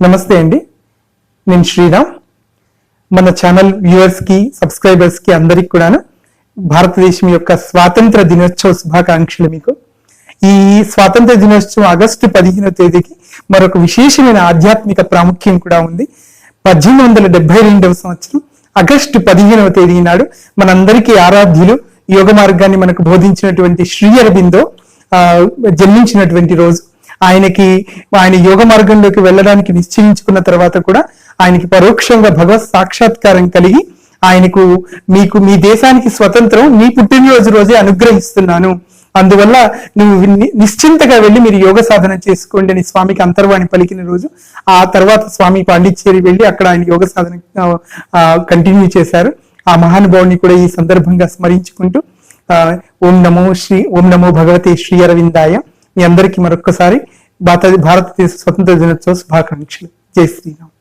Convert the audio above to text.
నమస్తే అండి. నేను శ్రీరామ్. మన ఛానల్ వ్యూవర్స్కి సబ్స్క్రైబర్స్కి అందరికి కూడాను భారతదేశం యొక్క స్వాతంత్ర దినోత్సవ శుభాకాంక్షలు మీకు. ఈ స్వాతంత్ర దినోత్సవం ఆగస్టు పదిహేనవ తేదీకి మరొక విశేషమైన ఆధ్యాత్మిక ప్రాముఖ్యం కూడా ఉంది. పద్దెనిమిది వందల డెబ్బై రెండవ సంవత్సరం ఆగస్టు పదిహేనవ తేదీ నాడు మనందరికీ ఆరాధ్యులు యోగ మార్గాన్ని మనకు బోధించినటువంటి శ్రీ అరబిందో జన్మించినటువంటి రోజు. ఆయనకి ఆయన యోగ మార్గంలోకి వెళ్ళడానికి నిశ్చయించుకున్న తర్వాత కూడా ఆయనకి పరోక్షంగా భగవత్ సాక్షాత్కారం కలిగి ఆయనకు మీకు మీ దేశానికి స్వతంత్రం మీ పుట్టినరోజు రోజే అనుగ్రహిస్తున్నాను. అందువల్ల నువ్వు నిశ్చింతగా వెళ్ళి మీరు యోగ సాధన చేసుకోండి అని స్వామికి అంతర్వాణి పలికిన రోజు ఆ తర్వాత స్వామి పాండిచ్చేరి వెళ్ళి అక్కడ ఆయన యోగ సాధన కంటిన్యూ చేశారు. ఆ మహానుభావుని కూడా ఈ సందర్భంగా స్మరించుకుంటూ ఓం నమో శ్రీ ఓం నమో భగవతే శ్రీ అరవిందాయ. మీ అందరికీ మరొక్కసారి భారతదేశ స్వతంత్ర దినోత్సవ శుభాకాంక్షలు. జై శ్రీరామ్.